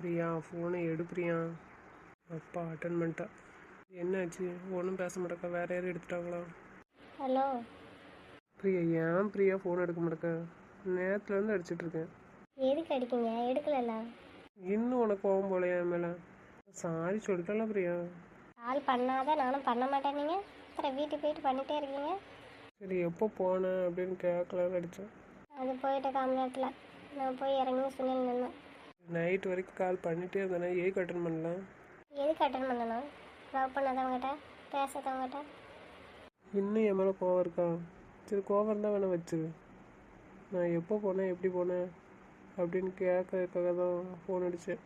பிரியா? ஃபோனை எடு பிரியா. அப்பா அட்டன் பண்ணிட்டா என்னாச்சு? ஒன்றும் பேச மாட்டேக்கா. வேற யாரும் எடுத்துட்டாங்களா? ஹலோ பிரியா ஏன் பிரியா ஃபோன் எடுக்க மாட்டேக்க? நேரத்துலேருந்து அடிச்சிட்டு இருக்கேன். எதுக்கு அடிக்கீங்க? எடுக்கலல்ல. இன்னும் உனக்கு கோவம் போல என் மேலே? சாரி சொல்லிட்டல பிரியா. கால் பண்ணாத நானும் பண்ண மாட்டேன் நீங்கள் அப்புறம் வீட்டுக்கு போயிட்டு பண்ணிட்டே இருக்கீங்க. சரி எப்போ போனேன் அப்படின்னு கேட்கலான்னு அடித்தேன் அது போயிட்டு காம நேரத்தில் நான் போய் இறங்கி சுனில் நின்னேன் நைட் வரைக்கும் கால் பண்ணிகிட்டே இருந்தேனே ஏக்கு அட்டன் பண்ணல? எதுக்கு அட்டன் பண்ணணும் லவ் பண்ணாதவங்ககிட்ட பேசாதவங்ககிட்ட. இன்னும் என் மேலே கோவம் இருக்கா? சரி கோவம் இருந்தால் வேணா வச்சிரு நான் எப்போ போனேன் எப்படி போனேன் அப்படின்னு கேட்கறதுக்காக தான் ஃபோன் அடித்தேன்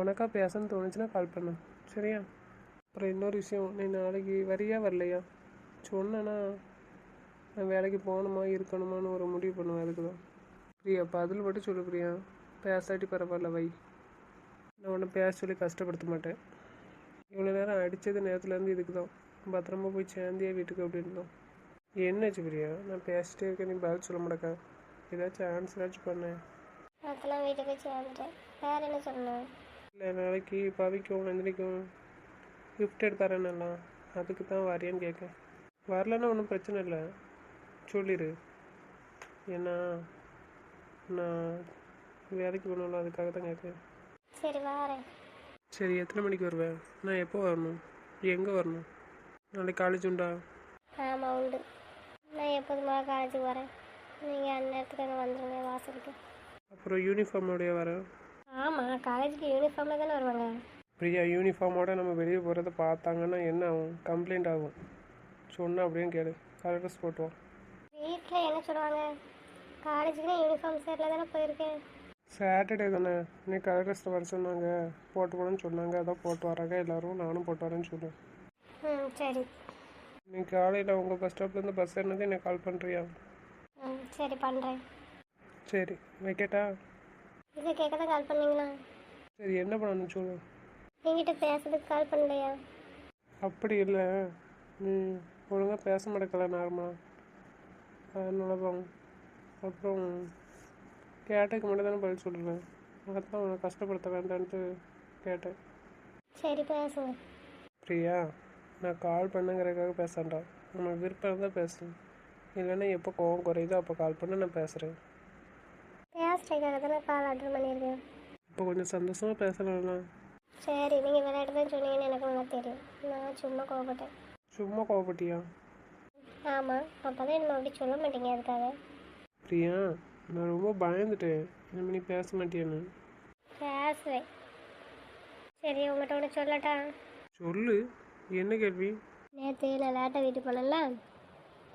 உனக்கா பேசணும்னு தோணுச்சுன்னா கால் பண்ணேன் சரியா? அப்புறம் இன்னொரு விஷயம் நீ நாளைக்கு வரியா வரலையா? சொன்னேன்னா நான் வேலைக்கு போகணுமா இருக்கணுமான்னு ஒரு முடிவு பண்ணுவேன் அதுக்கு தான் பிரியா பதில் மட்டும் சொல்லு பிரியா. பேசாட்டி பரவாயில்ல வை. நான் உன்னை பேச சொல்லி கஷ்டப்படுத்த மாட்டேன். இவ்வளோ நேரம் அடித்தது நேரத்துலேருந்து இதுக்கு தான் பத்திரமா போய் சேர்ந்தியா வீட்டுக்கு அப்படின்னு தான் என்னாச்சு பிரியா? நான் பேசிட்டே இருக்கேன் நீ பதில் சொல்ல மாட்டேக்கா. ஏதாச்சும் ஆன்சராச்சும் பண்ணேன் அதெல்லாம் வீட்டுக்கு சேர்ந்துட்டேன். வேறு என்ன சொல்லணும்? இல்லை நாளைக்கு பவிக்கும் நந்தினிக்கும் gift எடுத்து தரேன்னெல்லாம் அதுக்கு தான் வரியான்னு கேட்க வரலன்னா ஒன்றும் பிரச்சனை இல்லை. சொல்லிடு ஏன்னா நான் வேலைக்கு போகணும்ல அதுக்காக தான் கேட்குறேன். சரி வாரேன். சரி எத்தனை மணிக்கு வருவேன்? நான் எப்போ வரணும்? எங்கே வரணும்? நாளைக்கு காலேஜ் உண்டா? ஆமாம் உண்டு. நான் எப்போதுமா காலேஜுக்கு வரேன். நீங்கள் அந்நேரத்துக்கு அங்கே வந்துடுங்க வாசலுக்கு. அப்புறம் யூனிஃபார்மோடய வரேன் ஆமாம் காலேஜுக்கு யூனிஃபார்மில் தானே வருவாங்க. பிரியா யூனிஃபார்மோட நம்ம வெளியே போகிறத பார்த்தாங்கன்னா என்ன ஆகும்? கம்ப்ளைண்ட் ஆகும். சொன்னா அப்படின்னு கேளு. கலர் ட்ரெஸ் போட்டுவோம் வீட்டில் என்ன சொல்லுவாங்க? காலேஜுக்குன்னு யூனிஃபார்ம் சேரில் தானே போயிருக்கேன். சாட்டர்டே தானே. இன்னைக்கு கலர் ட்ரெஸ்ஸில் வர சொன்னாங்க. போட்டு போகணும்னு சொன்னாங்க. அதான் போட்டு வராங்க எல்லோரும் நானும் போட்டு வரேன்னு சொல்லுவேன் ம் சரி. இன்னைக்கு காலையில் உங்கள் பஸ் ஸ்டாப்லேருந்து பஸ் ஏறினது எனக்கு கால் பண்ணுறியா ம் சரி பண்ணுறேன் சரி வைக்கட்டா? இது கேட்க தான் கால் பண்ணீங்களா? சரி என்ன பண்ணணும் சொல்லு. என்கிட்ட பேசுறதுக்கு கால் பண்ணலையா? அப்படி இல்லை. நீ ஒழுங்காக பேச மாட்டேக்கல நார்மலாக அதனால தான் அப்புறம் கேட்டதுக்கு மட்டும் தானே பதில் சொல்லுவேன். அதான் உன்னை கஷ்டப்படுத்த வேண்டான்ட்டு கேட்டேன். சரி பேசுங்க பிரியா நான் கால் பண்ணுங்கிறதுக்காக பேசாண்டா. உனக்கு விருப்பம் இருந்தால் பேசு இல்லைன்னா எப்போ கோவம் குறையுதோ அப்போ கால் பண்ண நான் பேசுகிறேன் பேசுறதுக்காக தானே கால் அட்டன் பண்ணியிருக்கேன். இப்போ கொஞ்சம் சந்தோஷமாக பேசலாம்ல. சரி நீங்கள் விளையாட்டு தான் சொன்னீங்கன்னு எனக்கு நல்லா தெரியும். நான் சும்மா கோவப்பட்டேன். சும்மா கோவப்பட்டியா? ஆமாம் அப்போ தான் என்ன அப்படி சொல்ல மாட்டீங்க அதுக்காக. பிரியா நான் ரொம்ப பயந்துட்டேன். இனிமே நீ பேச மாட்டியான்னு. பேசுவேன். சரி உங்கள்கிட்ட ஒன்று சொல்லட்டா? சொல்லு. என்ன கேள்வி? நேற்று நான் லேட்டாக வீட்டுக்கு போனேன்ல.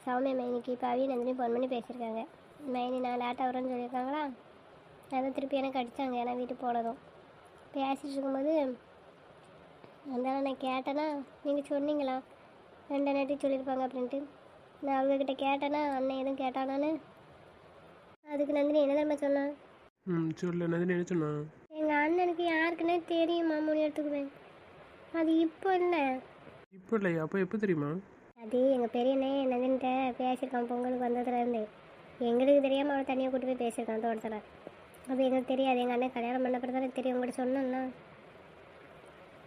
சௌமியா மைனிக்கு பவி நந்தினி ஃபோன் பண்ணி பேசியிருக்காங்க. மைனி நான் லேட்டாக வரேன்னு சொல்லியிருக்காங்களா? அதான் திருப்பி எனக்கு அடித்தாங்க ஏன்னா வீட்டுக்கு போனதும். பேசிட்டு இருக்கும்போது அதனால நான் கேட்டேன்னா நீங்கள் சொன்னீங்களா? ரெண்டு நேரத்தி சொல்லியிருப்பாங்க அப்படின்ட்டு. நான் அவங்கக்கிட்ட கேட்டேன்னா அண்ணன் எதுவும் கேட்டானான்னு? அதுக்கு நந்தினி என்ன தெரியுமா சொன்னான் ம் சொல்லு. என்னது என்ன சொன்னா? எங்கள் அண்ணனுக்கு யாருக்குன்னே தெரியுமா? முடி எடுத்துக்குவேன். அது இப்போ இல்லை இப்போ இல்லையா? அப்போ எப்போ தெரியுமா? அது எங்கள் பெரியண்ணே நந்தின்கிட்ட பேசியிருக்கான் பொங்கலுக்கு வந்ததுலேருந்து. எங்களுக்கு தெரியாமல் அவளை தனியாக கூட்டு போய் பேசியிருக்கான் தோட்டத்தில். அது எங்களுக்கு தெரியாது. எங்கள் அண்ணன் கல்யாணம் பண்ணப்பறம் தானே தெரியும். உங்கள்கிட்ட சொன்னேன்னா.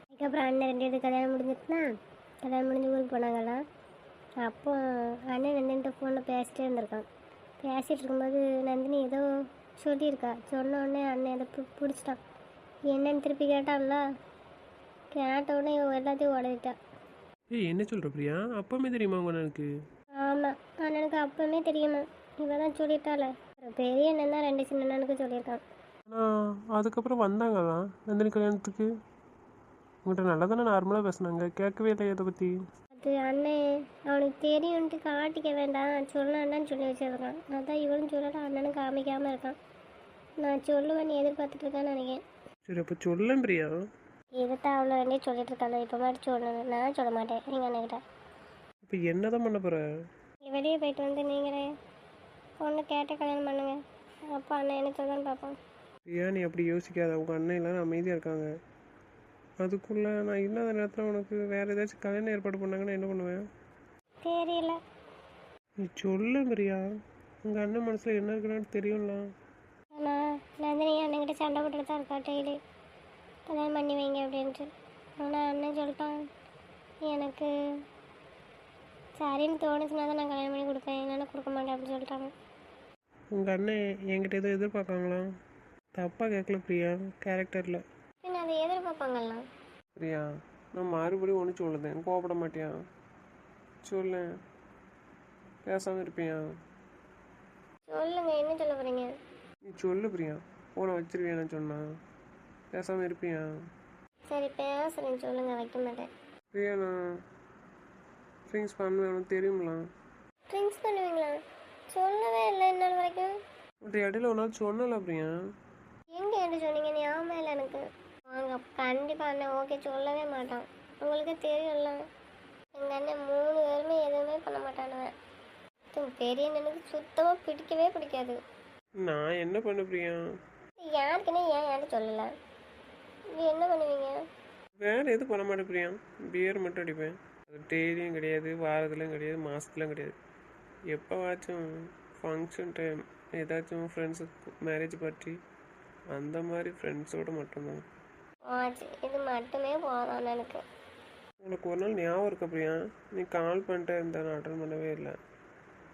அதுக்கப்புறம் அண்ணன் ரெண்டு பேருக்கு கல்யாணம் முடிஞ்சிட்டுனா கல்யாணம் முடிஞ்சு ஊருக்கு போனாங்களாம் அப்போ அண்ணன் நந்தின்கிட்ட ஃபோனில் பேசிட்டே இருந்திருக்கான். பேசிகிட்டு இருக்கும்போது நந்தினி ஏதோ சொல்லியிருக்கா. சொன்ன உடனே அண்ணன் அதை பி- பிடிச்சிட்டான். என்னன்னு திருப்பி கேட்டான்ல. கேட்ட உடனே இவன் எல்லாத்தையும் உடவிட்டான் ஏய் என்ன சொல்கிற பிரியா? அப்பமே தெரியுமா உங்க எனக்கு ஆமாம் அண்ணனுக்கு அப்பவுமே தெரியுமா. இவ தான் சொல்லிட்டால பெரிய அண்ணன் தான் ரெண்டு சின்ன அண்ணனுக்கு சொல்லியிருக்கான். ஆனால் அதுக்கப்புறம் வந்தாங்களா நந்தினி கல்யாணத்துக்கு. உங்கள்கிட்ட நல்லா தானே நார்மலாக பேசுனாங்க. கேட்கவே இல்லை இதை பற்றி அது அண்ணன் அவனுக்கு தெரியும்ட்டு காட்டிக்க வேண்டாம். சொல்லலான்னு சொல்லி வச்சிருக்கான் அதான் இவனும் சொல்லல அண்ணனுக்கு காமிக்காமல் இருக்கான். நான் சொல்லுவேன்னு எதிர்பார்த்துட்டு இருக்கான்னு நினைக்கிறேன். சரி அப்போ சொல்லேன் பிரியா. இதைத்தான் அவ்வளோ வேண்டிய சொல்லிட்டு இருக்காங்க இப்போ மாதிரி சொல்லணும் நான் சொல்ல மாட்டேன். எங்கள் அண்ணன்கிட்ட இப்போ என்ன தான் பண்ண போகிற நீ வெளியே போயிட்டு வந்து நீங்களே பொண்ணு கேட்ட கல்யாணம் பண்ணுங்க. அப்பா அண்ணன் என்ன சொல்லுன்னு பார்ப்போம் பிரியா நீ அப்படி யோசிக்காத. உங்கள் அண்ணன் எல்லாரும் அமைதியாக இருக்காங்க. அதுக்குள்ளே நான் இல்லாத நேரத்தில் உனக்கு வேறு ஏதாச்சும் கல்யாணம் ஏற்பாடு பண்ணாங்கன்னா என்ன பண்ணுவேன்? தெரியல. நீ சொல்ல பிரியா. உங்கள் அண்ணன் மனசில் என்ன இருக்குன்னு தெரியும்ல. ஆனால் நந்தினி அண்ணன்கிட்ட சண்டை போட்டுட்டு தான் இருக்கா டெய்லி. கல்யாணம் பண்ணி வைங்க அப்படின்ட்டு. ஆனால் அண்ணன் சொல்லிட்டான் எனக்கு சரின்னு தோணுச்சுன்னா தான் நான் கல்யாணம் பண்ணி கொடுப்பேன். இல்லைன்னா கொடுக்க மாட்டேன் அப்படின்னு சொல்லிட்டாங்க. உங்கள் அண்ணன் என்கிட்ட எதுவும் எதிர்பார்க்காங்களா தப்பாக கேட்கல பிரியா கேரக்டரில் அதை எதிர்பார்ப்பாங்கல்லாம் பிரியா நான் மறுபடியும் ஒன்று சொல்லுதேன் கோவப்பட மாட்டியா? சொல்லு. பேசாமல் இருப்பியா? சொல்லுங்க என்ன சொல்ல போகிறீங்க நீ சொல்லு பிரியா. ஃபோனை வச்சிருவியான்னு சொன்னா. பேசாமல் இருப்பியா? சரி பேசுகிறேன் சொல்லுங்க வைக்க மாட்டேன். பிரியா நான் ட்ரிங்க்ஸ் பண்ணுவேன் தெரியுங்களா ட்ரிங்க்ஸ் பண்ணுவீங்களா? சொல்லவே இல்லை இன்னொரு வரைக்கும் இடையில ஒரு நாள் சொன்னல பிரியா எங்கே என்ன சொன்னீங்க ஞாபகம் இல்லை எனக்கு வாங்க கண்டிப்பாக அண்ணன் ஓகே சொல்லவே மாட்டான். உங்களுக்கு தெரியும்ல எங்கள் அண்ணன் மூணு பேருமே எதுவுமே பண்ண மாட்டானுவேன் பெரிய அண்ணனுக்கு சுத்தமாக பிடிக்கவே பிடிக்காது. நான் என்ன பண்ண பிரியா? யாருக்குன்னே ஏன் யார்கிட்ட சொல்லலை? நீ என்ன பண்ணுவீங்க? வேற எதுவும் பண்ண மாட்டேன் பிரியா. பியர் மட்டும் அடிப்பேன். அது டெய்லியும் கிடையாது வாரத்துலையும் கிடையாது மாதத்துலையும் கிடையாது. எப்போவாச்சும் ஃபங்க்ஷன் டைம் ஏதாச்சும் ஃப்ரெண்ட்ஸு மேரேஜ் பார்ட்டி அந்த மாதிரி ஃப்ரெண்ட்ஸோடு மட்டும்தான். ஆச்சு இது மட்டுமே போதும் எனக்கு. உனக்கு ஒரு நாள் ஞாபகம் இருக்க பிரியா. நீ கால் பண்ணிட்டே இருந்த நான் அட்டன் பண்ணவே இல்லை.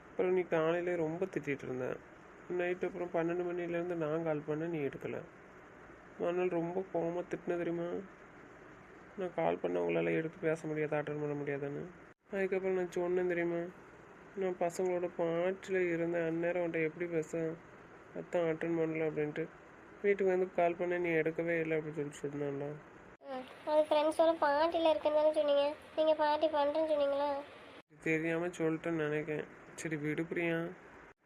அப்புறம் நீ காலையிலே ரொம்ப திட்டிகிட்டு இருந்தேன் நைட்டு அப்புறம் பன்னெண்டு மணிலேருந்து நான் கால் பண்ணேன் நீ எடுக்கலை. மறுநாள் ரொம்ப கோவமாக திட்டின தெரியுமா? நான் கால் பண்ண உங்களால் எடுத்து பேச முடியாது அட்டன் பண்ண முடியாதுன்னு. அதுக்கப்புறம் நான் சொன்னேன் தெரியுமா? நான் பசங்களோட பாட்டில் இருந்தேன். அந்நேரம் அவன்கிட்ட எப்படி பேச? அதான் அட்டன் பண்ணல அப்படின்ட்டு. வீட்டுக்கு வந்து கால் பண்ண நீ எடுக்கவே இல்லை அப்படின்னு சொல்லி சொன்னான்ல. ம் அது ஃப்ரெண்ட்ஸோட பார்ட்டியில் இருக்குன்னு தானே சொன்னீங்க. நீங்கள் பார்ட்டி பண்ணுறேன்னு சொன்னீங்களா? தெரியாமல் சொல்லிட்டேன்னு நினைக்கேன் சரி விடு பிரியா.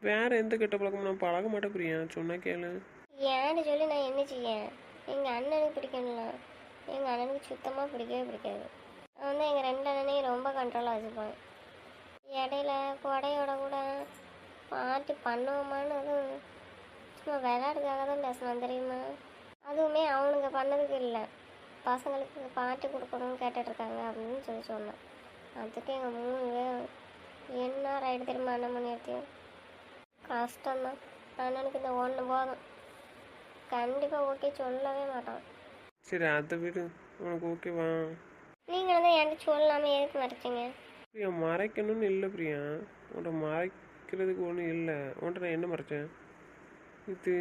வேற எந்த கெட்ட பழக்கமும் நான் பழக மாட்டேன் பிரியா. சொன்னா கேளு. ஏன்னு சொல்லி நான் என்ன செய்ய எங்கள் அண்ணனுக்கு பிடிக்கணும்ல எங்கள் அண்ணனுக்கு சுத்தமாக பிடிக்கவே பிடிக்காது. அவன் தான் எங்கள் ரெண்டு அண்ணனையும் ரொம்ப கண்ட்ரோலாக வச்சுப்பான். இடையில கொடையோட கூட பார்ட்டி பண்ணுவோமான்னு அதுவும் சும்மா விளையாடுக்காக தான் பேசலாம் தெரியுமா? அதுவுமே அவனுங்க பண்ணதுக்கு இல்லை. பசங்களுக்கு பார்ட்டி கொடுக்கணும்னு கேட்டுட்ருக்காங்க அப்படின்னு சொல்லி சொன்னான். அதுக்கு எங்கள் மூணு என்ன ரைடு தெரியுமா அண்ணன் பண்ணியிருக்கேன் கஷ்டம்தான். அண்ணனுக்கு இந்த ஒன்று போதும். கண்டிப்பாக ஓகே சொல்லவே மாட்டான். சரி அதை விடு. உனக்கு ஓகேவா நீங்களும் தான் என்கிட்ட சொல்லாமல் எதுக்கு மறைச்சிங்க? பிரியா மறைக்கணும்னு இல்லை பிரியா. உன்ட்ட மறைக்கிறதுக்கு ஒன்றும் இல்லை. உன்ட்ட நான் என்ன மறைச்சேன்? இது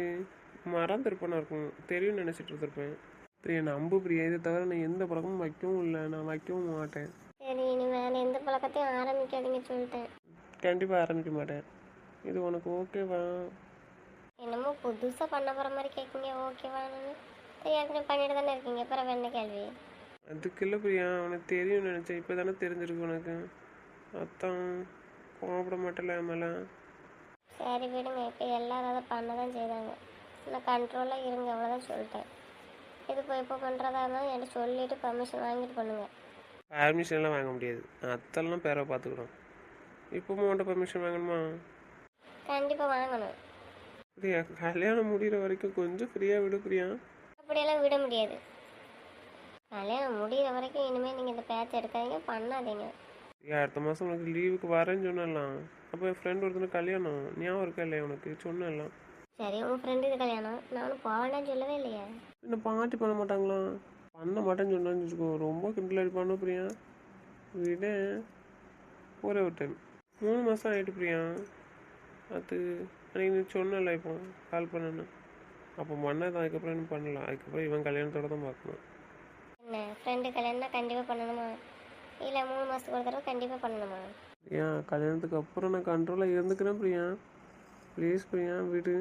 மறந்துருப்பேனா இருக்கும் தெரியும்னு நினச்சிட்டு இருந்திருப்பேன். பிரியா நம்பு பிரியா. இதை தவிர நான் எந்த பழக்கமும் வைக்கவும் இல்லை. நான் வைக்கவும் மாட்டேன். சரி இனிமேல் எந்த பழக்கத்தையும் ஆரம்பிக்காதீங்க சொல்லிட்டேன். கண்டிப்பாக ஆரம்பிக்க மாட்டேன். இது உனக்கு ஓகேவா? என்னமோ புதுசாக பண்ண போகிற மாதிரி கேட்குங்க ஓகேவானு ஏற்கனவே பண்ணிட்டு தானே இருக்கீங்க. அப்புறம் என்ன கேள்வி? அதுக்கு இல்லை பிரியா. உனக்கு தெரியும்னு நினச்சேன். இப்போ தானே தெரிஞ்சிருக்கு உனக்கு. அதான் கோவப்பட மாட்டேல மேலே சரி விடுங்க இப்போ எல்லாரும் அதை பண்ண தான் செய்தாங்க நான் கண்ட்ரோலாக இருங்க அவ்வளோதான் சொல்லிட்டேன். இது இப்போ இப்போ பண்ணுறதா இருந்தால் என்கிட்ட சொல்லிவிட்டு பர்மிஷன் வாங்கிட்டு பண்ணுங்கள் பர்மிஷன்லாம் வாங்க முடியாது. அத்தெல்லாம் பேரை பார்த்துக்கிறோம் இப்போவும் உன்ட்ட பர்மிஷன் வாங்கணுமா? கண்டிப்பாக வாங்கணும். பிரியா கல்யாணம் முடிகிற வரைக்கும் கொஞ்சம் ஃப்ரீயாக விடு பிரியா. அப்படியெல்லாம் விட முடியாது. கல்யாணம் முடிகிற வரைக்கும் இனிமேல் நீங்கள் இந்த பேச்சை எடுக்காதீங்க பண்ணாதீங்க. அடுத்த மாதம் உனக்கு லீவுக்கு வரேன்னு சொன்னலாம் அப்போ என் ஃப்ரெண்ட் ஒருத்தனுக்கு கல்யாணம். ஞாபகம் இருக்கா இல்லையா உனக்கு? சொன்னலாம் சரி உங்கள் ஃப்ரெண்டு கல்யாணம். நானும் போவேண்டான்னு சொல்லவே இல்லையே. என்ன பார்ட்டி பண்ண மாட்டாங்களா? பண்ண மாட்டேன்னு சொன்னான்னு வச்சுக்கோ. ரொம்ப கிண்டல் அடிப்பானோ பிரியா? விட. ஒரே ஒரு டைம் மூணு மாதம் ஆகிட்டு பிரியா? அது அன்றைக்கி நீ சொன்னல இப்போ கால் பண்ணேன்னு. அப்போ பண்ணது அதுக்கப்புறம் என்ன பண்ணலாம்? அதுக்கப்புறம் இவன் கல்யாணத்தோட தான் பார்க்கணும். என்ன ஃப்ரெண்டு கல்யாணம்னா கண்டிப்பாக பண்ணணுமா? இல்லை மூணு மாதத்துக்கு ஒரு தடவை கண்டிப்பாக பண்ணணுமா? பிரியா கல்யாணத்துக்கு அப்புறம் நான் கண்ட்ரோலாக இருந்துக்கிறேன் பிரியா. ப்ளீஸ் பிரியா விடு.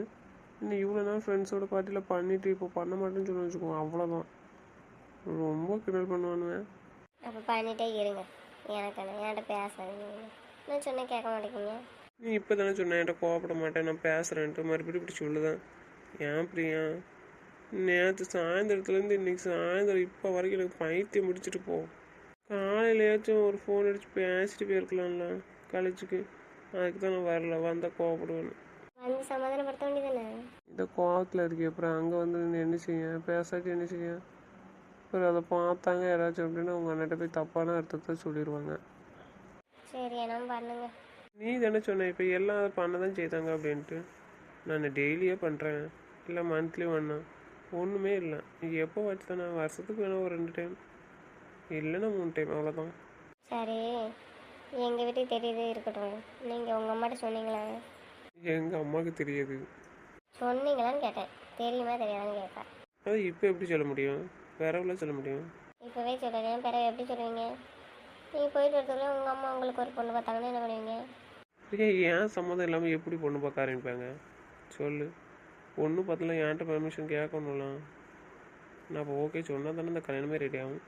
இன்னும் இவ்வளோ நாள் ஃப்ரெண்ட்ஸோட பார்ட்டியில் பண்ணிவிட்டு இப்போ பண்ண மாட்டேன்னு சொல்லி வச்சுக்கோ அவ்வளோதான் ரொம்ப கிண்டல் பண்ணுவானுவேன் அப்போ பண்ணிட்டே இருங்க. எனக்கு என்ன என்கிட்ட பேசாதீங்க. நான் சொன்ன கேட்க மாட்டேங்கிங்க நீ இப்போ தானே சொன்ன என்கிட்ட கோவப்பட மாட்டேன் நான் பேசுகிறேன்ட்டு மறுபடியும் இப்படி சொல்லுதான். ஏன் பிரியா? நேற்று சாயந்தரத்துலேருந்து இன்னைக்கு சாயந்தரம் இப்போ வரைக்கும் எனக்கு பைத்தியம் முடிச்சிட்டு போ. காலையிலயாச்சும் ஒரு ஃபோன் அடித்து பேசிட்டு போயிருக்கலாம்ல காலேஜுக்கு அதுக்கு தான் நான் வரல வந்தால் கோவப்படுவேன்னு. வந்து சமாதானப்படுத்த வேண்டியதானே இந்த கோவத்தில் இருக்கே அப்புறம் அங்கே வந்து என்ன செய்ய? பேசாட்டி என்ன செய்ய? அப்புறம் அதை பார்த்தாங்க யாராச்சும் அப்படின்னா அவங்க அண்ணன்ட்ட போய் தப்பான அர்த்தத்தை சொல்லிடுவாங்க சரி என்ன பண்ணுங்க. நீ தானே சொன்ன இப்போ எல்லாம் அதை பண்ண தான் செய்தாங்க அப்படின்ட்டு. நான் டெய்லியே பண்ணுறேன் இல்லை மந்த்லி ஒன்றா ஒன்றுமே இல்லை. எப்போ வச்சு தானே வருஷத்துக்கு வேணா ஒரு ரெண்டு டைம் இல்லைன்னா மூணு டைம் அவ்வளோதான் சரி எங்கள் வீட்டுக்கு தெரியுது இருக்கட்டும். நீங்கள் உங்கள் அம்மாட்ட சொன்னீங்களா? எங்கள் அம்மாவுக்கு தெரியாது. சொன்னீங்களான்னு கேட்டேன். தெரியுமா தெரியாதான்னு கேட்பேன் அது இப்போ எப்படி சொல்ல முடியும்? எவ்வளோ சொல்ல முடியும். இப்போவே சொல்லுறேன் பிறகு எப்படி சொல்லுவீங்க? நீங்கள் போயிட்டு வரதுக்குள்ள உங்கள் அம்மா உங்களுக்கு ஒரு பொண்ணு பார்த்தாங்கன்னா என்ன பண்ணுவீங்க? ஏன் ஏன் சம்மந்தம் இல்லாமல் எப்படி பொண்ணு பார்க்க ஆரம்பிப்பாங்க? சொல்லு. பொண்ணு பார்த்தலாம் என்கிட்ட பெர்மிஷன் கேட்கணும்லாம். நான் அப்போ ஓகே சொன்னால் தானே இந்த கல்யாணமே ரெடி ஆகும்.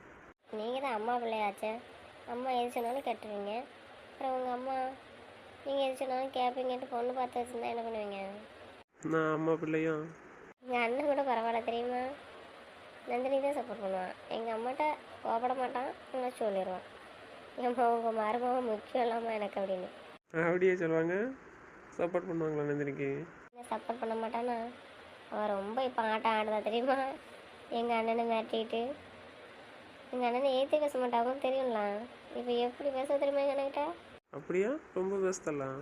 நீங்கள் தான் அம்மா பிள்ளையாச்சே. அம்மா எது சொன்னாலும் கேட்டுருவீங்க. அப்புறம் உங்கள் அம்மா நீங்கள் எது சொன்னாலும் கேட்பீங்கன்ட்டு பொண்ணு பார்த்து வச்சுருந்தா என்ன பண்ணுவீங்க? நான் அம்மா பிள்ளையா? எங்கள் அண்ணன் கூட பரவாயில்ல தெரியுமா? நந்தினி தான் சப்போர்ட் பண்ணுவான் எங்கள் அம்மாட்ட கோபப்பட மாட்டான் ஆனால் சொல்லிடுவான் ஏம்மா உங்கள் மருமகம் முக்கியம் இல்லாமல் எனக்கு அப்படின்னு. அப்படியே சொல்லுவாங்க. சப்போர்ட் பண்ணுவாங்களா நந்தினிக்கு? சப்போர்ட் பண்ண மாட்டானா? அவன் ரொம்ப இப்போ ஆட்டம் ஆடுதா தெரியுமா? எங்கள் அண்ணனை மிரட்டிக்கிட்டு. எங்கள் அண்ணனை பேச மாட்டாங்க தெரியும்ல. இப்போ எப்படி பேச தெரியுமா எங்கள் அண்ணன்கிட்ட? அப்படியா? ரொம்ப பேசலாம்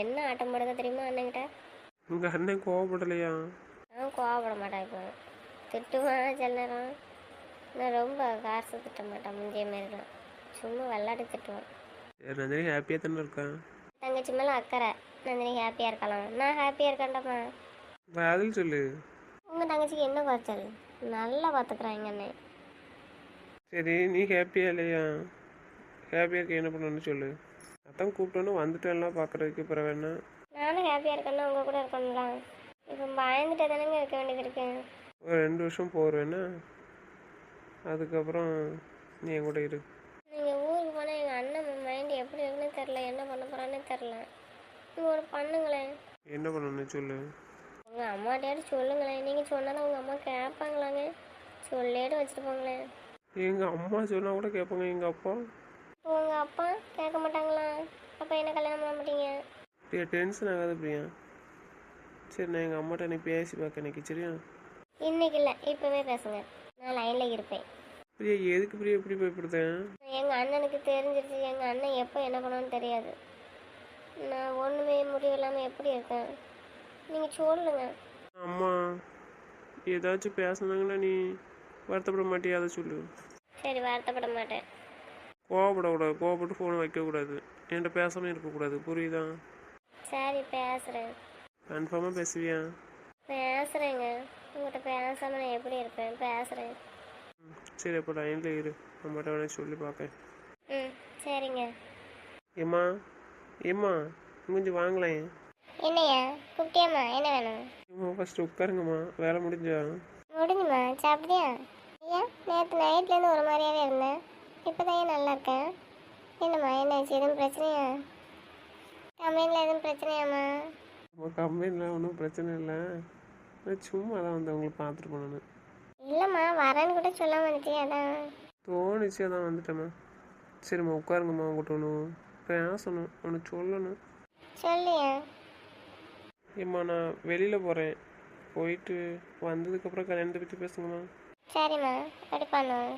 என்ன ஆட்டம் போடுதா தெரியுமா அண்ணன்கிட்ட? உங்கள் அண்ணன் கோவப்படலையா? நான் கோவப்பட மாட்டேன் இப்போ. திட்டுவான் சில நேரம் நான் ரொம்ப காசு திட்ட மாட்டேன் முந்தைய மாரிலாம். சும்மா விளாட்டு திட்டுவான். நந்தினி ஹாப்பியாக தானே இருக்கான் தங்கச்சி மேலே அக்கறை. நந்தினி ஹாப்பியாக இருக்கலாம். நான் ஹாப்பியாக இருக்கேன்டாப்பா பதில் சொல்லு. உங்கள் தங்கச்சிக்கு என்ன குறைச்சல்? நல்லா பார்த்துக்குறான் எங்கள் அண்ணன். சரி நீ ஹாப்பியா இல்லையா? ஹாப்பியாக இருக்க என்ன பண்ணணும்னு சொல்லு. அதான் கூப்பிட்டோன்னு வந்துட்டேன்லாம் பார்க்குறதுக்கு பிறகு வேணா. நானும் ஹாப்பியாக இருக்கேன்னா உங்கள் கூட இருக்கணும்ல. இப்போ பயந்துட்டே தானேங்க இருக்க வேண்டியது இருக்கு. ஒரு ரெண்டு வருஷம் போகிறேன்னா அதுக்கப்புறம் நீ என் கூட இரு. நீங்கள் ஊருக்கு போனால் எங்கள் அண்ணன் மைண்ட் எப்படி இருக்குன்னு தெரில என்ன பண்ண போகிறான்னு தெரில நீங்கள் ஒரு பண்ணுங்களேன் என்ன பண்ணணும்னு சொல்லு. உங்கள் அம்மாட்டையாவது சொல்லுங்களேன் நீங்கள் சொன்னாலும் உங்கள் அம்மா கேட்பாங்களாங்க சொல்லிட்டு வச்சுட்டு போங்களேன் எங்கள் அம்மா சொன்னால் கூட கேட்பாங்க எங்கள் அப்பா. உங்கள் அப்பா கேட்க மாட்டாங்களா? அப்போ என்ன கல்யாணம் பண்ண மாட்டீங்க? பிரியா டென்ஷன் ஆகாது பிரியா. சரி நான் எங்கள் அம்மாட்ட நீ பேசி பார்க்க எனக்கு சரியா? இன்னைக்கு இல்லை இப்போவே பேசுங்க. நான் லைனில் இருப்பேன். பிரியா எதுக்கு பிரியா எப்படி பயப்படுதேன் எங்கள் அண்ணனுக்கு தெரிஞ்சிருச்சு எங்கள் அண்ணன் எப்போ என்ன பண்ணுன்னு தெரியாது. நான் ஒன்றுமே முடிவு இல்லாமல் எப்படி இருக்கேன்? நீங்கள் சொல்லுங்க. அம்மா ஏதாச்சும் பேசுனாங்கன்னா நீ? வருத்தப்பட மாட்டியா? அதை சொல்லு. சரி வருத்தப்பட மாட்டேன். கோவப்படக்கூடாது கோவப்பட்டு ஃபோனை வைக்கக்கூடாது. என்கிட்ட பேசாமல் இருக்கக்கூடாது புரியுதா? சரி பேசுகிறேன் கன்ஃபார்மாக பேசுவியா? பேசுகிறேங்க உங்கள்கிட்ட பேசாமல் நான் எப்படி இருப்பேன்? பேசுகிறேன் ம், சரி அப்போ லைனில் இரு. அம்மாட்ட வேணா சொல்லி பார்க்கேன் ம் சரிங்க. ஏம்மா? ஏம்மா? கொஞ்சம் வாங்கலேன். என்னையா? கூப்பிட்டியாம்மா? என்ன வேணும்? ஏம்மா ஃபஸ்ட்டு உட்காருங்கம்மா. வேலை முடிஞ்சா? முடிஞ்சுமா? சாப்பிட்டியா? ஐயா நேற்று நைட்லேருந்து ஒரு மாதிரியாவே இருந்தேன். இப்போ தான் ஏன் நல்லா இருக்கேன்? என்னம்மா என்னாச்சு எதுவும் பிரச்சனையா? கம்பெனியில் எதுவும் பிரச்சனையாம்மா? நம்ம கம்பெனியில் ஒன்றும் பிரச்சனை இல்லை. நான் சும்மா தான் வந்து உங்களை பார்த்துட்டு போனேன் இல்லைம்மா வரேன்னு கூட சொல்லாம வந்துச்சு அதான்? தோணுச்சு அதான் வந்துட்டேம்மா. சரிம்மா உட்காருங்கம்மா உங்கள்கிட்ட ஒன்று பேசணும் ஒன்று சொல்லணும். சொல்லியா? ஏம்மா நான் வெளியில் போகிறேன் போயிட்டு வந்ததுக்கப்புறம் கல்யாணத்தை பற்றி பேசுங்கம்மா. சரிம்மா அப்படி பண்ணுவோம்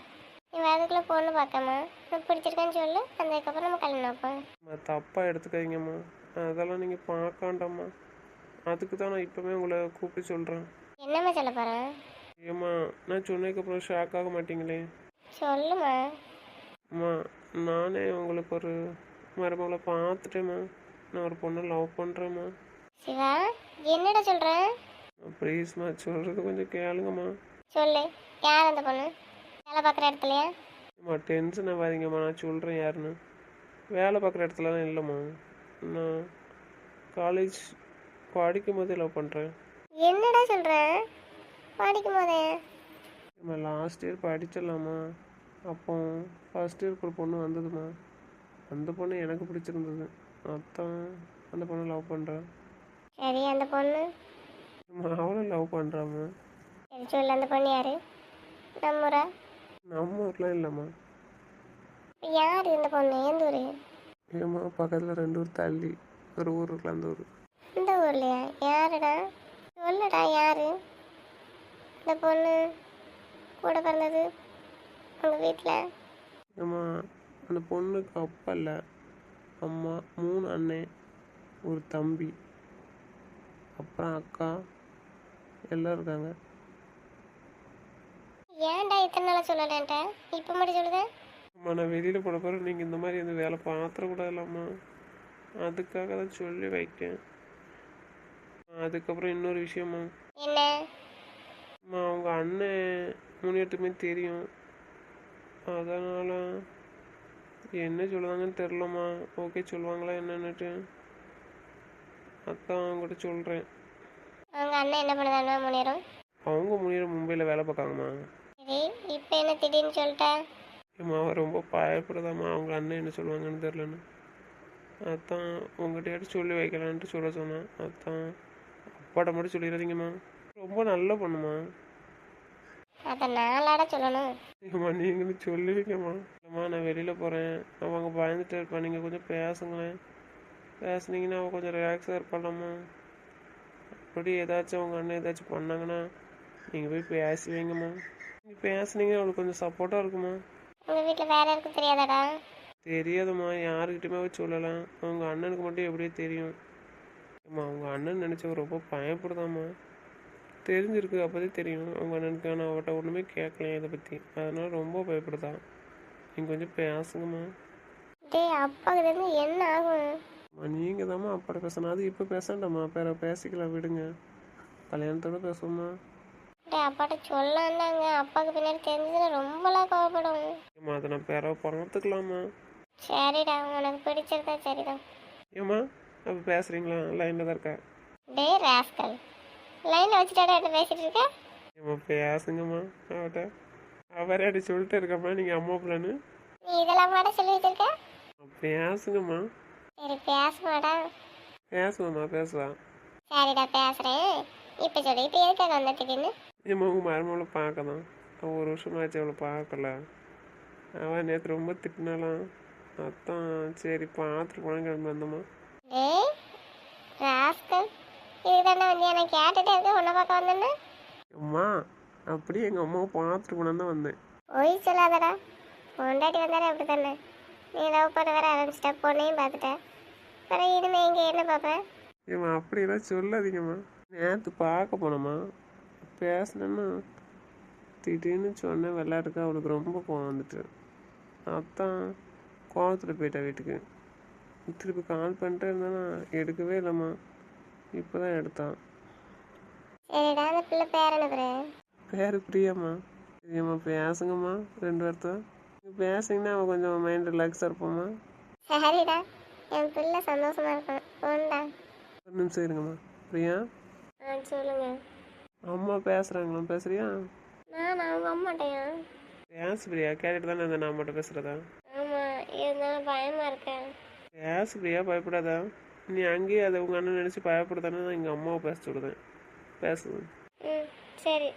நீ வரதுக்குள்ளே பொண்ணு பார்க்கம்மா உனக்கு பிடிச்சிருக்கான்னு சொல்லு அதுக்கப்புறம் நம்ம கல்யாணம் வைப்போம் தப்பாக எடுத்துக்காதீங்கம்மா. அதெல்லாம் நீங்கள் பார்க்காண்டாம்மா. அதுக்கு தான் நான் இப்போவே உங்களை கூப்பிட்டு சொல்கிறேன் என்னம்மா சொல்ல போகிறேன் ஏம்மா நான் சொன்னதுக்கப்புறம் ஷாக் ஆக மாட்டீங்களே? சொல்லுமா அம்மா நானே உங்களுக்கு ஒரு மருமகளை பார்த்துட்டேம்மா. நான் ஒரு பொண்ணை லவ் பண்ணுறேம்மா சிவா என்னடா சொல்கிறேன் ப்ளீஸ்மா சொல்கிறது கொஞ்சம் கேளுங்கம்மா. சொல்லு. யார் அந்த பொண்ணு? வேலை பார்க்குற இடத்துலையா? அம்மா டென்ஷன் ஆகாதீங்கம்மா. நான் சொல்கிறேன் யாருன்னு. வேலை பார்க்குற இடத்துலலாம் இல்லைம்மா. நான் காலேஜ் படிக்கும் போதே லவ் பண்ணுறேன் என்னடா சொல்கிறேன் படிக்கும் போதே நம்ம லாஸ்ட் இயர் படிச்சிடலாமா? அப்போ ஃபர்ஸ்ட் இயர் ஒரு பொண்ணு வந்ததுமா அந்த பொண்ணு எனக்கு பிடிச்சிருந்தது. அதான் அந்த பொண்ணை லவ் பண்ணுறேன் சரி அந்த பொண்ணு? அவளும் லவ் பண்ணுறாம்மா சொல்லு அந்த பொண்ணு யாரு? நம்மூரா நம்ம ஊர்லாம் இல்லைம்மா. யார் இந்த பொண்ணு? எந்த ஊர்? ஏம்மா பக்கத்தில் ரெண்டு ஊர் தள்ளி ஒரு ஊர் இருக்குல்ல அந்த ஊர். இந்த ஊர்லையா? யாருடா? சொல்லுடா யாரு? இந்த பொண்ணு கூட பிறந்தது உங்கள் வீட்டில் ஏம்மா அந்த பொண்ணுக்கு அப்பா இல்லை. அம்மா மூணு அண்ணன் ஒரு தம்பி அப்புறம் அக்கா எல்லாம் இருக்காங்க. ஏன்டா இத்தனை நாளாக சொல்லலன்ட்ட இப்போ மட்டும் சொல்லுது. அம்மா நான் வெளியில் போன பிறகு நீங்கள் இந்த மாதிரி இந்த வேலை பாத்திரக்கூடாதுல்லம்மா அதுக்காக தான் சொல்லி வைக்கேன். அதுக்கப்புறம் இன்னொரு விஷயமா? என்ன? அம்மா அவங்க அண்ணன் முனியட்டுமே தெரியும். அதனால் என்ன சொல்லுவாங்கன்னு தெரிலம்மா ஓகே சொல்லுவாங்களா என்னன்னுட்டு அதான் அவங்ககிட்ட சொல்கிறேன் அவங்க அண்ணன் என்ன பண்ணுதானா முன்னேறும் அவங்க முனியர் மும்பையில் வேலை பார்க்காங்கம்மா. சரி இப்போ என்ன திடீர்னு சொல்லிட்டா? ஏம்மா அவன் ரொம்ப பயப்படுதாம்மா. அவங்க அண்ணன் என்ன சொல்லுவாங்கன்னு தெரிலன்னு அதான் உங்கள்கிட்ட சொல்லி வைக்கலான்ட்டு சொல்ல சொன்னேன். அதான் அப்பாட்ட மட்டும் சொல்லிடாதீங்கம்மா. ரொம்ப நல்ல பொண்ணுமா அதை நாளாட சொல்லணும். ஏம்மா நீங்களும் சொல்லுவீங்கம்மா இல்லைம்மா நான் வெளியில் போகிறேன் அவங்க பயந்துட்டு இருப்பான் நீங்கள் கொஞ்சம் பேசுங்களேன். பேசுனீங்கன்னா அவன் கொஞ்சம் ரிலாக்ஸாக இருப்பாளாம்மா அப்படி ஏதாச்சும் அவங்க அண்ணன் ஏதாச்சும் பண்ணாங்கன்னா நீங்கள் போய் பேசி பேசுனீங்க அவளுக்கு கொஞ்சம் சப்போர்ட்டாக இருக்குமா? உங்கள் வீட்டில் வேற யாருக்கும் தெரியாதாடா? தெரியாதும்மா யாருக்கிட்டையுமே அவ சொல்லலாம் அவங்க அண்ணனுக்கு மட்டும் எப்படியே தெரியும். அம்மா அவங்க அண்ணன் நினச்சவ ரொம்ப பயப்படுதாம்மா. தெரிஞ்சிருக்கு அப்போதே தெரியும். அவங்க அண்ணனுக்கு ஆனால் அவட்ட ஒன்றுமே கேட்கல இதை பற்றி அதனால ரொம்ப பயப்படுதான் நீங்கள் கொஞ்சம் பேசுங்கம்மா. டேய் அப்பாவுக்கு தெரிஞ்சு என்ன ஆகும்? நீங்கள் தாம்மா அப்பாட்ட பேசணும் அது இப்போ பேசண்டாம்மா பேர பேசிக்கலாம் விடுங்க. கல்யாணத்தோட பேசுவோம்மா. டேய் அப்பாட்ட சொல்லாண்டாங்க அப்பாவுக்கு பின்னாடி தெரிஞ்சதுன்னா ரொம்பலாம் கோவப்படும். ஏம்மா அதை நான் பேர பார்த்துக்கலாமா? சரிடா உனக்கு பிடிச்சிருந்தா சரிதான். ஏம்மா அப்போ பேசுகிறீங்களா லைனில் தான் இருக்கா டேய் ராஸ்கல் லைனில் வச்சுட்டாடா என்ன பேசிட்டு இருக்க? ஏம்மா பேசுங்கம்மா அவட்ட. அவரே அப்படி சொல்லிட்டு இருக்கம்மா நீங்கள் அம்மா பிள்ளைன்னு. நீ இதெல்லாம் மாட சொல்லி வச்சிருக்க? பேசுங்கம்மா. சரி பேசுமாடா பேசுவாம்மா பேசுவா சரிடா பேசுகிறேன் இப்போ சொல்லு இப்போ எதுக்காக வந்த திடீர்னு? ஏம்மா உங்கள் மருமகளை பார்க்க தான் அவள் ஒரு வருஷம் ஆச்சு அவளை பார்க்கல. அவன் நேற்று ரொம்ப திட்டினாலாம் அதான் சரி பார்த்துட்டு போனால் கிளம்பி வந்தம்மா டேய் ராஸ்கல் இதுதானே வந்து எனக்கு கேட்டுட்டே இருக்க உன்னை பார்க்க வந்தேன்னு? அம்மா அப்படியே எங்கள் அம்மாவை பார்த்துட்டு போனான்னு தான் வந்தேன். பொய் சொல்லாதடா. பொண்டாட்டி வந்தாலே அப்படி தானே நீ லவ் பண்ண வேற ஆரம்பிச்சிட்ட பொண்ணையும் பார்த்துட்ட. அப்புறம் இனிமே இங்கே என்ன பார்ப்பேன் ஏம்மா அப்படியெல்லாம் சொல்லாதீங்கம்மா. நேற்று பார்க்க போனோம்மா பேசினேன்னா திடீர்னு சொன்னேன் விளையாட்டுக்கு அவளுக்கு ரொம்ப கோவம் வந்துட்டு. அதான் கோவத்தில் போயிட்டா வீட்டுக்கு. திருப்பி கால் பண்ணிட்டே இருந்தேன்னா எடுக்கவே இல்லைம்மா. இப்போ தான் எடுத்தான். சரிடா அந்த பிள்ளை பேர் என்ன பேரு? பேர் பிரியாம்மா. பிரியம்மா பேசுங்கம்மா ரெண்டு வார்த்தை. நீங்க பேசுனீங்கன்னா அவன் கொஞ்சம் மைண்ட் ரிலாக்ஸாக இருப்போம்மா. சரிடா. என் பிள்ளை சந்தோஷமா இருக்கும் போண்டா ஒரு நிமிஷம் இருங்கம்மா. பிரியா? ஆ சொல்லுங்க. அம்மா பேசுகிறாங்களா பேசுறியா? நான் அவங்க அம்மாட்டையா பேசு பிரியா கேட்டுட்டு தானே இருந்தேன் நான் மட்டும் பேசுகிறதா ஆமாம் இருந்தாலும் பயமா இருக்கேன் பேசு பிரியா பயப்படாதா. நீ அங்கேயே அதை உங்கள் அண்ணன் நினச்சி பயப்படுதானே நான் எங்கள் அம்மாவை பேச சொல்லுதேன் பேசுங்க ம் சரி.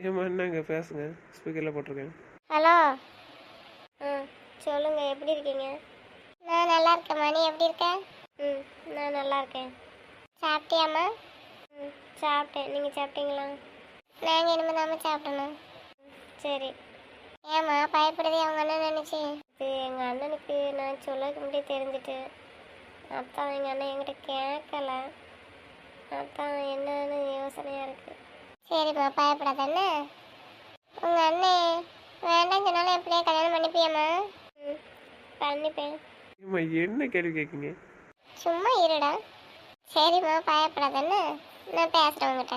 ஏம்மா என்னங்க பேசுங்க? ஸ்பீக்கரில் போட்டிருக்கேன். ஹலோ? ஆ சொல்லுங்க எப்படி இருக்கீங்க? நான் நல்லா இருக்கேம்மா நீ எப்படி இருக்க? ம் நான் நல்லா இருக்கேன். சாப்பிட்டியாம்மா? சாப்பிட்டேன். நீங்கள் சாப்பிட்டீங்களா? நாங்கள் இனிமேல் தாம்மா சாப்பிடணும். சரி. ஏம்மா பயப்படுதே அவங்க அண்ணன் நினச்சி. இது எங்கள் அண்ணனுக்கு நான் சொல்லக்கு முன்னாடி தெரிஞ்சுட்டு அதான் எங்கள் அண்ணன் என்கிட்ட கேட்கல. அதான் என்னன்னு யோசனையாக இருக்குது சரிம்மா பயப்படாத என்ன? உங்கள் அண்ணன் வேண்டாம் சொன்னாலும் என் பிள்ளைய கல்யாணம் பண்ணிப்பியாம்மா? ம் பண்ணிப்பேன். என்ன கேள்வி கேட்குங்க சும்மா இருடா. சரிம்மா பயப்படாத என்ன? நான் பேசுகிறேன் உங்ககிட்ட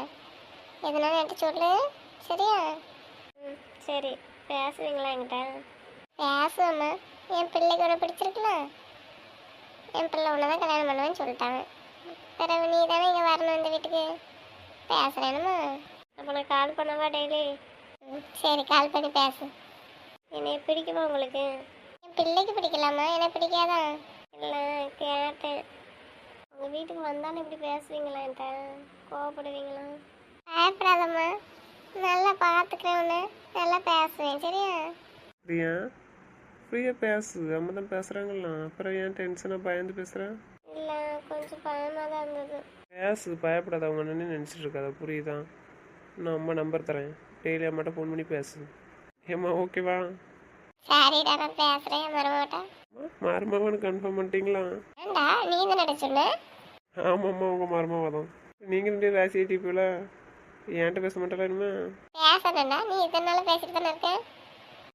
எதனாலும் என்கிட்ட சொல்லு. சரியா? ம் சரி. பேசுவீங்களா என்கிட்ட? பேசுவேம்மா என் பிள்ளைக்கு உன்னை பிடிச்சிருக்கலாம் என் பிள்ளை உன்னை தான் கல்யாணம் பண்ணுவேன்னு சொல்லிட்டாங்க பிறகு நீ தானே இங்கே வரணும் இந்த வீட்டுக்கு? பேசுகிறேனுமா அப்போ நான் கால் பண்ணவா டெய்லி ம் சரி கால் பண்ணி பேசு. என்னை பிடிக்குமா உங்களுக்கு? என் பிள்ளைக்கு பிடிக்கலாமா? எனக்கு பிடிக்காதா? இல்லை கேட்டேன். உங்கள் வீட்டுக்கு வந்தாலும் இப்படி பேசுவீங்களா என்கிட்ட? கோவப்படுவீங்களா? பயப்படாதம்மா நல்லா பார்த்துக்கிறேன் உன்னை நல்லா பேசுவேன் சரியா? பிரியா ஃப்ரீயாக பேசு அம்மா தான் பேசுகிறாங்களா அப்புறம் ஏன் டென்ஷனாக பயந்து பேசுகிறேன் இல்லை கொஞ்சம் பயமாக தான் இருந்தது. பேசு பயப்படாத அவங்க அண்ணனே நினச்சிட்டு இருக்காத புரியுதா? நான் அம்மா நம்பர் தரேன். டெய்லி அம்மாட்ட ஃபோன் பண்ணி பேசு. ஏம்மா ஓகேவா சரிடா நான் பேசுகிறேன் மரமாட்டா மருமகன் கன்ஃபார்ம் பண்ணிட்டீங்களா? ஏண்டா நீ தானடா சொன்ன? ஆமாம்மா உங்கள் மருமக தான். நீங்கள் ரெண்டு ராசி டிப்பியில் என்கிட்ட பேச மாட்டாளா இனிமே? பேசணும்டா நீ இத்தனை நாள் பேசிட்டு தானே இருக்க?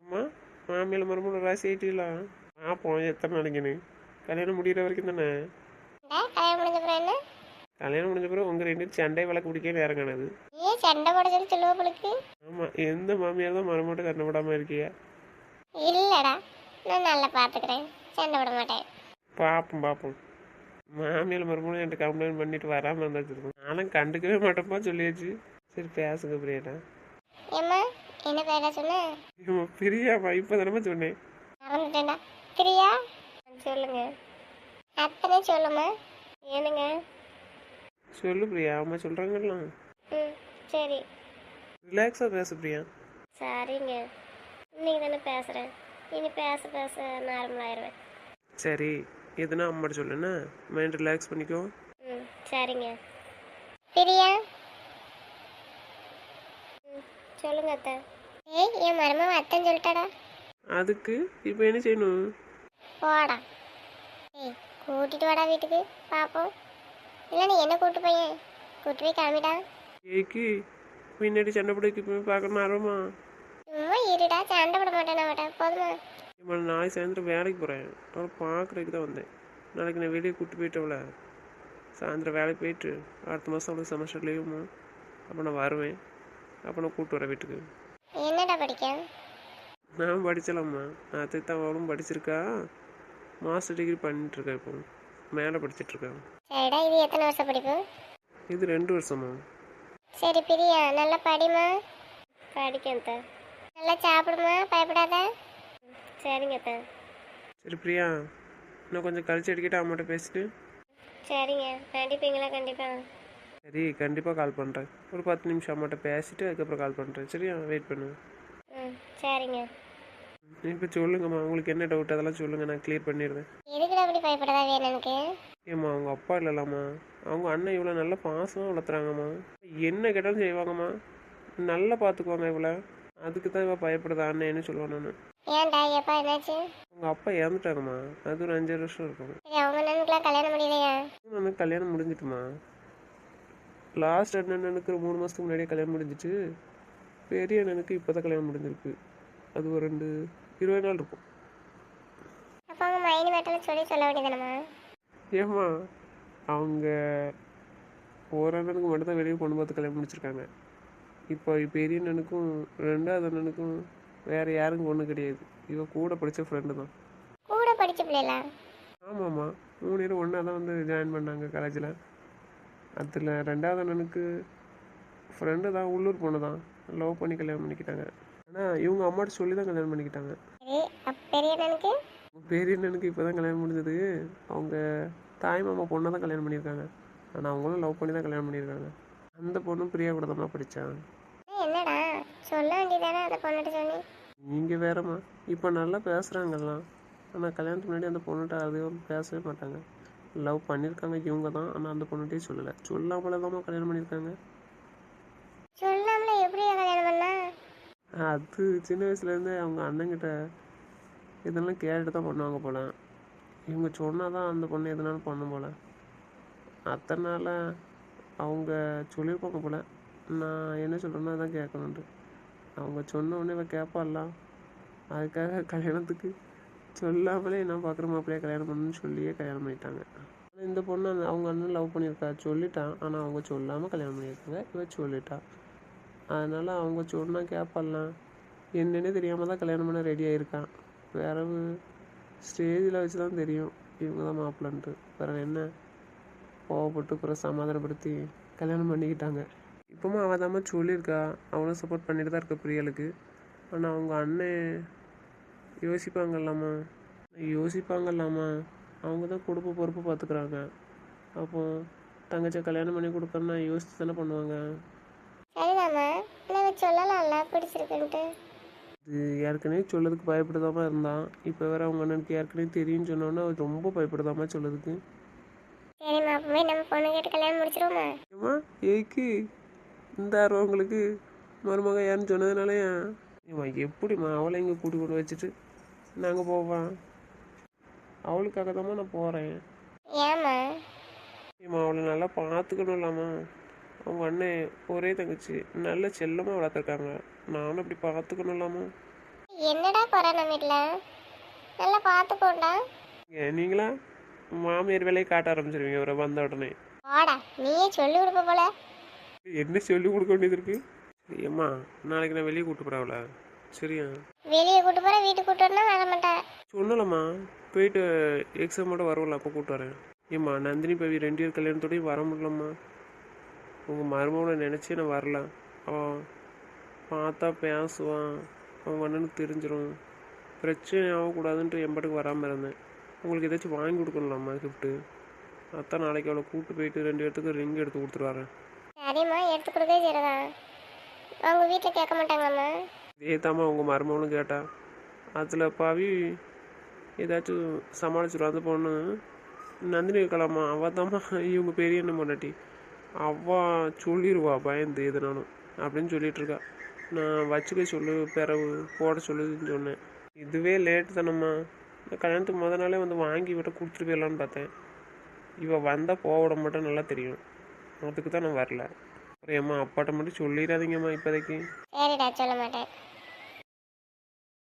அம்மா மாமியால் மறுபடியும் ராசி ஆயிட்டீங்களா பார்ப்போம் எத்தனை நாளைக்குன்னு கல்யாணம் முடிகிற வரைக்கும் தானே? கல்யாணம் முடிஞ்ச அப்புறம் என்ன? கல்யாணம் முடிஞ்ச பிறகு உங்கள் ரெண்டு சண்டை வழக்கு பிடிக்க நேரம் காணாது. நீ சண்டை போட சொல்லி சொல்லுவ போலுக்கு. ஆமாம் எந்த மாமியார் தான் மறுமட்டும் கண்ணப்படாமல் இருக்கியா? இல்லடா நான் நல்லா பார்த்துக்கிறேன் சண்டை போட மாட்டேன். பார்ப்போம் பார்ப்போம் மாமியால் மறுபடியும் என்கிட்ட கம்ப்ளைண்ட் பண்ணிட்டு வராமல் இருந்தா வச்சிருக்கோம் நானும் கண்டுக்கவே மாட்டேன்ப்பா சொல்லியாச்சு. சரி பேசுங்க பிரியாடா ஏம்மா என்ன பேரா சொன்ன? ஏம்மா பிரியாம்மா இப்போ தானே சொன்னேன். மறந்துட்டேன்டா. பிரியா? சொல்லுங்க. அத்தனை சொல்லுமா ஏனுங்க? சொல்லு பிரியா அம்மா சொல்கிறாங்கல்லாம் ம் சரி. ரிலாக்ஸாக பேசு பிரியா. சரிங்க. இன்னைக்கு தானே பேசுகிறேன் இனி பேச பேச நார்மல் ஆயிடுவேன் சரி. எதுனா அம்மாட்ட சொல்லுண்ணா மைண்ட் ரிலாக்ஸ் பண்ணிக்கோ. ம் சரிங்க. பிரியா? சொல்லுங்க அத்தை. ஏய் என் மருமவ அத்தைன்னு சொல்லிட்டாடா. அதுக்கு இப்போ என்ன செய்யணும்? போடா. ஏய் கூட்டிட்டு வாடா வீட்டுக்கு பார்ப்போம் இல்லை நீ என்ன கூட்டு பையன் கூட்டு போய் கிளம்பிடா. ஏய்க்கு பின்னாடி சண்டை பிடிக்க போய் பார்க்கணும் ஆர்வமா? சும்மா இருடா சண்டை போட மாட்டேன் நான் போதுமா? இப்போ நாளைக்கு சாயந்தரம் வேலைக்கு போகிறேன் அவளை பார்க்குறதுக்கு தான் வந்தேன். நாளைக்கு நான் வெளியே கூப்பிட்டு போயிட்டவள சாயந்தரம் வேலைக்கு போயிட்டு அடுத்த மாதம் அவளுக்கு செமஸ்டர் லீவுமா அப்போ நான் வருவேன். அப்போ நான் கூப்பிட்டு வரேன் வீட்டுக்கு. என்னடா படிக்க? நான் படிச்சலாம்மா. அது தான் அவளும் படிச்சிருக்கா. மாஸ்டர் டிகிரி பண்ணிட்டுருக்கேன் இப்போ. மேலே படிச்சிட்ருக்கேன் சரிடா இது எத்தனை வருஷம் படிப்பு? இது ரெண்டு வருஷமா சரி பிரியா நல்லா படிமா படிக்கேன் நல்லா சாப்பிடுமா? பயப்படாத. சரிங்க அத்தை. சரி பிரியா இன்னும் கொஞ்சம் கழிச்சு அடிக்கிட்டு அம்மாட்ட பேசிட்டு. சரிங்க. கண்டிப்பீங்களா கண்டிப்பா? சரி கண்டிப்பாக கால் பண்ணுறேன் ஒரு பத்து நிமிஷம் அம்மாட்ட பேசிட்டு அதுக்கப்புறம் கால் பண்ணுறேன் சரியா? வெயிட் பண்ணு. ம் சரிங்க. இப்போ சொல்லுங்கம்மா உங்களுக்கு என்ன டவுட் அதெல்லாம் சொல்லுங்கள் நான் க்ளியர் பண்ணிடுறேன். எதுக்குடா அப்படி பயப்படாதா வேணும் எனக்கு? ஏம்மா அவங்க அப்பா இல்லைலாம்மா. அவங்க அண்ணன் இவ்வளோ நல்ல பாசமாக வளர்த்துறாங்கம்மா. என்ன கேட்டாலும் செய்வாங்கம்மா. நல்லா பார்த்துக்குவாங்க இவ்வளோ அதுக்கு தான் இவள் பயப்படுதா அண்ணன்னு சொல்லுவான் நான். ஏன்டா எப்பா என்னாச்சு? அவங்க அப்பா இறந்துட்டாங்கம்மா அது ஒரு அஞ்சாறு வருஷம் இருக்கும். சரி அவங்க அண்ணனுக்குலாம் கல்யாணம் முடியலையா? எனக்கு கல்யாணம் முடிஞ்சிட்டுமா. லாஸ்ட் அண்ணனுக்கு ஒரு மூணு மாதத்துக்கு முன்னாடியே கல்யாணம் முடிஞ்சிட்டு பெரிய அண்ணனுக்கு இப்போ தான் கல்யாணம் முடிஞ்சிருக்கு. அது ஒரு ரெண்டு இருபது நாள் இருக்கும். அப்போ அவங்க மைனி மட்டும் சொல்லி சொல்ல வேண்டியதானம்மா ஏம்மா அவங்க ஒரு அண்ணனுக்கு மட்டும்தான் வெளியே பொண்ணு பார்த்து கல்யாணம் முடிச்சிருக்காங்க. இப்போ பெரிய அண்ணனுக்கும் ரெண்டாவது அண்ணனுக்கும் வேறு யாருக்கும் பொண்ணு கிடையாது. இவ கூட படித்த ஃப்ரெண்டு தான். கூட படிச்ச பிள்ளைகளா ஆமாம்மா. மூணு பேரும் ஒன்றா தான் வந்து ஜாயின் பண்ணாங்க காலேஜில் அதில் ரெண்டாவது அண்ணனுக்கு ஃப்ரெண்டு தான் உள்ளூர் பொண்ணு தான். லவ் பண்ணி கல்யாணம் பண்ணிக்கிட்டாங்க. ஆனால் இவங்க அம்மாட்ட சொல்லி தான் கல்யாணம் பண்ணிக்கிட்டாங்க. பெரிய அண்ணனுக்கு? பெரிய அண்ணனுக்கு இப்போ தான் கல்யாணம் முடிஞ்சது. அவங்க தாய் மாமா பொண்ணை தான் கல்யாணம் பண்ணியிருக்காங்க. ஆனால் அவங்களும் லவ் பண்ணி தான் கல்யாணம் பண்ணியிருக்காங்க. அந்த பொண்ணும் பிரியா கூட தான் படித்தான் சொல்ல வேண்டியதானே? அந்த பொண்ணுகிட்ட சொன்னி நீங்கள் வேறம்மா. இப்போ நல்லா பேசுகிறாங்கல்லாம் ஆனால் கல்யாணத்துக்கு முன்னாடி அந்த பொண்ணுகிட்ட அதிகம் பேசவே மாட்டாங்க. லவ் பண்ணியிருக்காங்க இவங்க தான். ஆனால் அந்த பொண்ணுகிட்டே சொல்லலை. சொல்லாமலே தான் கல்யாணம் பண்ணியிருக்காங்க. சொல்லாமல எப்படி கல்யாணம் பண்ணா? அது சின்ன வயசுலேருந்தே அவங்க அண்ணங்கிட்ட இதெல்லாம் கேட்டுட்டு தான் பண்ணுவாங்க போல. இவங்க சொன்னால் தான் அந்த பொண்ணு எதுனாலும் பண்ணும் போல. அத்தனால அவங்க சொல்லியிருப்பாங்க போல. நான் என்ன சொல்கிறேனோ அதான் கேட்கணுன்ட்டு அவங்க சொன்ன உடனே இவன் கேட்பாள்ல அதுக்காக கல்யாணத்துக்கு சொல்லாமலே நான் பார்க்குற மாப்பிள்ளைய கல்யாணம் பண்ணணும்னு சொல்லியே கல்யாணம் பண்ணிட்டாங்க. இந்த பொண்ணு அந்த- அவங்க அண்ணன் லவ் பண்ணியிருக்கா சொல்லிட்டான் ஆனால் அவங்க சொல்லாமல் கல்யாணம் பண்ணியிருக்காங்க. இவன் சொல்லிட்டான் அதனால் அவங்க சொன்னால் கேட்பாலாம் என்னன்னே தெரியாமல் தான் கல்யாணம் பண்ண ரெடி ஆகியிருக்கான் பிறகு ஸ்டேஜில் வச்சு தான் தெரியும். இவங்க தான் மாப்பிள்ளன்ட்டு. வேற என்ன? கோவப்பட்டு அப்புறம் சமாதானப்படுத்தி கல்யாணம் பண்ணிக்கிட்டாங்க. இப்போவும் அவள் தாம்மா சொல்லியிருக்கா. அவளும் சப்போர்ட் பண்ணிட்டு தான் இருக்க பிரியலுக்கு. ஆனால் அவங்க அண்ணன் யோசிப்பாங்கல்லாமா யோசிப்பாங்கல்லாமா அவங்க தான் குடும்ப பொறுப்பு பார்த்துக்குறாங்க. அப்போ தங்கச்சியை கல்யாணம் பண்ணி கொடுக்கணும்னா யோசிச்சு தானே பண்ணுவாங்க? சரிதாம்மா இல்லை சொல்லலாம்ல பிடிச்சிருக்குன்ட்டு. இது ஏற்கனவே சொல்லதுக்கு பயப்படுதாம இருந்தான் இப்போ வேற அவங்க அண்ணனுக்கு ஏற்கனவே தெரியும்னு சொன்னோன்னே அவர் ரொம்ப பயப்படுதாம சொல்லதுக்கு. சரிம்மா அப்பவே நம்ம பொண்ணு கேட்டு கல்யாணம் முடிச்சிருவோமா? ஏய்க்கு. இந்த ஆர்வம் உங்களுக்கு மருமக யாருன்னு சொன்னதுனாலயா? ஏம்மா எப்படிம்மா அவளை இங்கே கூட்டி கொண்டு வச்சுட்டு நாங்கள் போவோம் அவளுக்காக தாம்மா நான் போகிறேன் ஏம்மா? ஏம்மா அவளை நல்லா பார்த்துக்கணும் இல்லாமா அவங்க அண்ணன் ஒரே தங்கச்சி. நல்ல செல்லமாக வளர்த்துருக்காங்க. நானும் அப்படி பார்த்துக்கணும்லாமா என்னடா குறை நம்ம நல்லா பார்த்துக்கோண்டா. நீங்களா? மாமியார் வேலையை காட்ட ஆரம்பிச்சிருவீங்க அவரை வந்த உடனே. வாடா நீயே சொல்லி கொடுப்ப போல. என்ன சொல்லி கொடுக்க வேண்டியது இருக்கு? ஏம்மா நாளைக்கு நான் வெளியே கூட்டு போறாவல சரியா? வெளியே கூட்டு போற வீட்டுக்கு கூட்டு வரணும் வர மாட்டேன் சொன்னலம்மா போயிட்டு எக்ஸாமோட வரவில்ல அப்போ கூப்பிட்டு வரேன். ஏம்மா நந்தினி பவி ரெண்டு பேர் கல்யாணத்தோடயும் வர முடியலம்மா. உங்கள் மருமகளை நினச்சி நான் வரல. அவன் பார்த்தா பேசுவான் அவன் அண்ணனுக்கு தெரிஞ்சிடும் பிரச்சனை ஆகக்கூடாதுன்ட்டு என் பாட்டுக்கு வராமல் இருந்தேன். உங்களுக்கு ஏதாச்சும் வாங்கி கொடுக்கணும்லாம்மா கிஃப்ட்டு அதான் நாளைக்கு அவளை கூப்பிட்டு போயிட்டு ரெண்டு பேர்த்துக்கு ரிங் எடுத்து கொடுத்துட்டு வரேன். சரிம்மா எடுத்து கொடுக்கவே சரிதான் அவங்க வீட்டில் கேட்க மாட்டாங்களாம்மா? இதே தாம்மா உங்கள் மருமகளும் கேட்டா. அதில் பாவி ஏதாச்சும் சமாளிச்சிடும் அந்த பொண்ணு நந்தினி இருக்கலாமா அவள் தாம்மா இவங்க பெரிய என்ன பொண்டாட்டி. அவள் சொல்லிடுவா பயந்து எதுனாலும் அப்படின்னு சொல்லிட்டு இருக்கா. நான் வச்சுக்க சொல்லு பிறவு போட சொல்லுதுன்னு சொன்னேன். இதுவே லேட்டு தானம்மா. இந்த கல்யாணத்துக்கு முத நாளே வந்து வாங்கி விட்டு கொடுத்துட்டு போயிடலான்னு பார்த்தேன். இவள் வந்தால் போக விட மாட்டேன் நல்லா தெரியும். அதுக்கு தான் நான் வரல. அப்புறம் ஏம்மா அப்பாட்ட மட்டும் சொல்லிடாதீங்கம்மா இப்போதைக்கு. சரிடா சொல்ல மாட்டேன்.